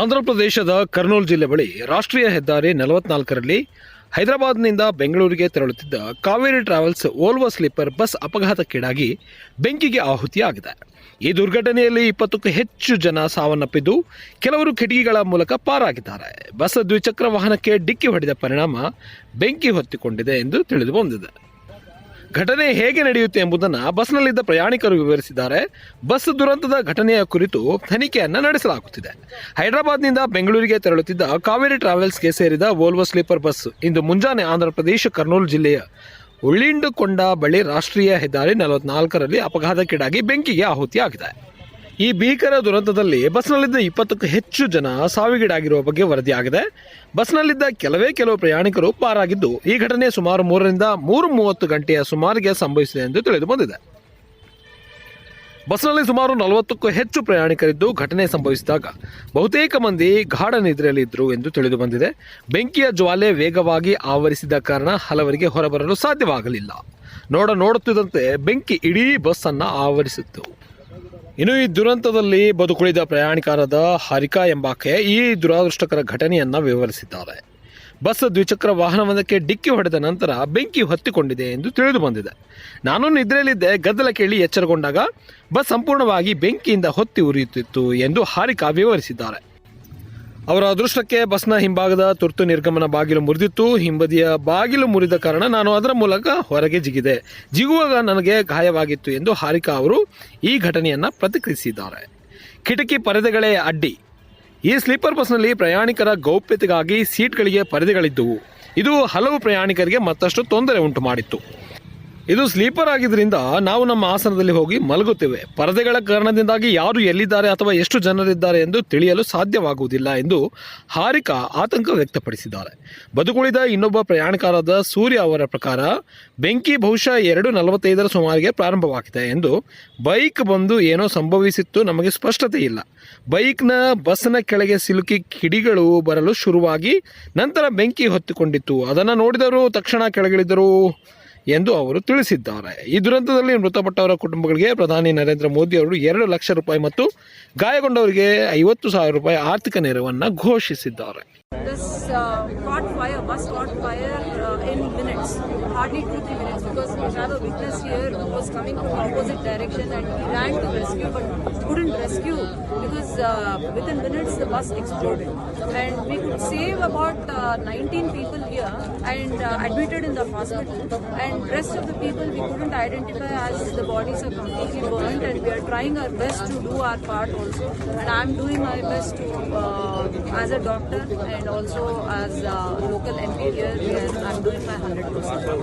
ಆಂಧ್ರಪ್ರದೇಶದ ಕರ್ನೂಲ್ ಜಿಲ್ಲೆ ಬಳಿ ರಾಷ್ಟ್ರೀಯ ಹೆದ್ದಾರಿ ನಲವತ್ನಾಲ್ಕರಲ್ಲಿ ಹೈದರಾಬಾದ್ನಿಂದ ಬೆಂಗಳೂರಿಗೆ ತೆರಳುತ್ತಿದ್ದ Kaveri travels Volvo sleeper bus ಅಪಘಾತಕ್ಕೀಡಾಗಿ ಬೆಂಕಿಗೆ ಆಹುತಿಯಾಗಿದೆ. ಈ ದುರ್ಘಟನೆಯಲ್ಲಿ ಇಪ್ಪತ್ತಕ್ಕೂ ಹೆಚ್ಚು ಜನ ಸಾವನ್ನಪ್ಪಿದ್ದು ಕೆಲವರು ಕಿಟಕಿಗಳ ಮೂಲಕ ಪಾರಾಗಿದ್ದಾರೆ. ಬಸ್ ದ್ವಿಚಕ್ರ ವಾಹನಕ್ಕೆ ಡಿಕ್ಕಿ ಹೊಡೆದ ಪರಿಣಾಮ ಬೆಂಕಿ ಹೊತ್ತಿಕೊಂಡಿದೆ ಎಂದು ತಿಳಿದು ಬಂದಿದೆ. ಘಟನೆ ಹೇಗೆ ನಡೆಯುತ್ತೆ ಎಂಬುದನ್ನು ಬಸ್ನಲ್ಲಿದ್ದ ಪ್ರಯಾಣಿಕರು ವಿವರಿಸಿದ್ದಾರೆ. ಬಸ್ ದುರಂತದ ಘಟನೆಯ ಕುರಿತು ತನಿಖೆಯನ್ನು ನಡೆಸಲಾಗುತ್ತಿದೆ. ಹೈದರಾಬಾದ್ನಿಂದ ಬೆಂಗಳೂರಿಗೆ ತೆರಳುತ್ತಿದ್ದ ಕಾವೇರಿ ಟ್ರಾವೆಲ್ಸ್ಗೆ ಸೇರಿದ ವೋಲ್ವೋ ಸ್ಲೀಪರ್ ಬಸ್ ಇಂದು ಮುಂಜಾನೆ ಆಂಧ್ರಪ್ರದೇಶ ಕರ್ನೂಲ್ ಜಿಲ್ಲೆಯ ಉಳ್ಳಿಂಡುಕೊಂಡ ಬಳಿ ರಾಷ್ಟ್ರೀಯ ಹೆದ್ದಾರಿ ನಲವತ್ನಾಲ್ಕರಲ್ಲಿ ಅಪಘಾತಕ್ಕೀಡಾಗಿ ಬೆಂಕಿಗೆ ಆಹುತಿಯಾಗಿದೆ. ಈ ಭೀಕರ ದುರಂತದಲ್ಲಿ ಬಸ್ನಲ್ಲಿದ್ದ ಇಪ್ಪತ್ತಕ್ಕೂ ಹೆಚ್ಚು ಜನ ಸಾವಿಗೀಡಾಗಿರುವ ಬಗ್ಗೆ ವರದಿಯಾಗಿದೆ. ಬಸ್ನಲ್ಲಿದ್ದ ಕೆಲವೇ ಕೆಲವು ಪ್ರಯಾಣಿಕರು ಪಾರಾಗಿದ್ದು, ಈ ಘಟನೆ ಸುಮಾರು ಮೂರರಿಂದ ಮೂರು ಮೂವತ್ತು ಗಂಟೆಯ ಸುಮಾರಿಗೆ ಸಂಭವಿಸಿದೆ ಎಂದು ತಿಳಿದು ಬಂದಿದೆ. ಬಸ್ನಲ್ಲಿ ಸುಮಾರು ನಲವತ್ತಕ್ಕೂ ಹೆಚ್ಚು ಪ್ರಯಾಣಿಕರಿದ್ದು ಘಟನೆ ಸಂಭವಿಸಿದಾಗ ಬಹುತೇಕ ಮಂದಿ ಗಾಢ ನಿದ್ರೆಯಲ್ಲಿದ್ದರು ಎಂದು ತಿಳಿದು ಬಂದಿದೆ. ಬೆಂಕಿಯ ಜ್ವಾಲೆ ವೇಗವಾಗಿ ಆವರಿಸಿದ ಕಾರಣ ಹಲವರಿಗೆ ಹೊರಬರಲು ಸಾಧ್ಯವಾಗಲಿಲ್ಲ. ನೋಡ ನೋಡುತ್ತಿದ್ದಂತೆ ಬೆಂಕಿ ಇಡೀ ಬಸ್ಸನ್ನು ಆವರಿಸಿತ್ತು. ಇನ್ನು ಈ ದುರಂತದಲ್ಲಿ ಬದುಕುಳಿದ ಪ್ರಯಾಣಿಕರಾದ ಹಾರಿಕಾ ಎಂಬಾಕೆ ಈ ದುರಾದೃಷ್ಟಕರ ಘಟನೆಯನ್ನು ವಿವರಿಸಿದ್ದಾರೆ. ಬಸ್ ದ್ವಿಚಕ್ರ ವಾಹನವೊಂದಕ್ಕೆ ಡಿಕ್ಕಿ ಹೊಡೆದ ನಂತರ ಬೆಂಕಿ ಹೊತ್ತಿಕೊಂಡಿದೆ ಎಂದು ತಿಳಿದು ಬಂದಿದೆ. ನಾನು ನಿದ್ರೆಯಲ್ಲಿದ್ದೆ, ಗದ್ದಲ ಕೇಳಿ ಎಚ್ಚರಗೊಂಡಾಗ ಬಸ್ ಸಂಪೂರ್ಣವಾಗಿ ಬೆಂಕಿಯಿಂದ ಹೊತ್ತಿ ಉರಿಯುತ್ತಿತ್ತು ಎಂದು ಹಾರಿಕಾ ವಿವರಿಸಿದ್ದಾರೆ. ಅವರ ಅದೃಷ್ಟಕ್ಕೆ ಬಸ್ನ ಹಿಂಭಾಗದ ತುರ್ತು ನಿರ್ಗಮನ ಬಾಗಿಲು ಮುರಿದಿತ್ತು. ಹಿಂಬದಿಯ ಬಾಗಿಲು ಮುರಿದ ಕಾರಣ ನಾನು ಅದರ ಮೂಲಕ ಹೊರಗೆ ಜಿಗಿದೆ. ಜಿಗುವಾಗ ನನಗೆ ಗಾಯವಾಗಿತ್ತು ಎಂದು ಹಾರಿಕಾ ಅವರು ಈ ಘಟನೆಯನ್ನು ಪ್ರತಿಕ್ರಿಯಿಸಿದ್ದಾರೆ. ಕಿಟಕಿ ಪರದೆಗಳೇ ಅಡ್ಡಿ. ಈ ಸ್ಲೀಪರ್ ಬಸ್ನಲ್ಲಿ ಪ್ರಯಾಣಿಕರ ಗೌಪ್ಯತೆಗಾಗಿ ಸೀಟ್ಗಳಿಗೆ ಪರದೆಗಳಿದ್ದವು. ಇದು ಹಲವು ಪ್ರಯಾಣಿಕರಿಗೆ ಮತ್ತಷ್ಟು ತೊಂದರೆ ಉಂಟು ಮಾಡಿತ್ತು ಇದು ಸ್ಲೀಪರ್ ಆಗಿದ್ದರಿಂದ ನಾವು ನಮ್ಮ ಆಸನದಲ್ಲಿ ಹೋಗಿ ಮಲಗುತ್ತೇವೆ. ಪರದೆಗಳ ಕಾರಣದಿಂದಾಗಿ ಯಾರು ಎಲ್ಲಿದ್ದಾರೆ ಅಥವಾ ಎಷ್ಟು ಜನರಿದ್ದಾರೆ ಎಂದು ತಿಳಿಯಲು ಸಾಧ್ಯವಾಗುವುದಿಲ್ಲ ಎಂದು ಹಾರಿಕಾ ಆತಂಕ ವ್ಯಕ್ತಪಡಿಸಿದ್ದಾರೆ. ಬದುಕುಳಿದ ಇನ್ನೊಬ್ಬ ಪ್ರಯಾಣಿಕರಾದ ಸೂರ್ಯ ಅವರ ಪ್ರಕಾರ ಬೆಂಕಿ ಬಹುಶಃ ಎರಡು ನಲವತ್ತೈದರ ಸುಮಾರಿಗೆ ಪ್ರಾರಂಭವಾಗಿದೆ ಎಂದು ಬೈಕ್ ಬಂದು ಏನೋ ಸಂಭವಿಸಿತ್ತು ನಮಗೆ ಸ್ಪಷ್ಟತೆ ಇಲ್ಲ. ಬೈಕ್ನ ಬಸ್ನ ಕೆಳಗೆ ಸಿಲುಕಿ ಕಿಡಿಗಳು ಬರಲು ಶುರುವಾಗಿ ನಂತರ ಬೆಂಕಿ ಹೊತ್ತಿಕೊಂಡಿತ್ತು. ಅದನ್ನು ನೋಡಿದವರು ತಕ್ಷಣ ಕೆಳಗಿಳಿದರು ಎಂದು ಅವರು ತಿಳಿಸಿದ್ದಾರೆ ಈ ದುರಂತದಲ್ಲಿ ಮೃತಪಟ್ಟವರ ಕುಟುಂಬಗಳಿಗೆ ಪ್ರಧಾನಿ ನರೇಂದ್ರ ಮೋದಿ ಅವರು ಎರಡು ಲಕ್ಷ ರೂಪಾಯಿ ಮತ್ತು ಗಾಯಗೊಂಡವರಿಗೆ ಐವತ್ತು ಸಾವಿರ ರೂಪಾಯಿ ಆರ್ಥಿಕ ನೆರವನ್ನು ಘೋಷಿಸಿದ್ದಾರೆ This uh, caught fire, bus caught fire uh, in minutes, hardly two minutes, because witness and uh, we could save about uh, 19 people here and uh, admitted in the hospital, rest of the people we couldn't identify as the bodies are completely burnt, and we are trying our best to do our part also, and I'm doing my best to uh, as a doctor and also as a local MP here, I'm doing my 100%.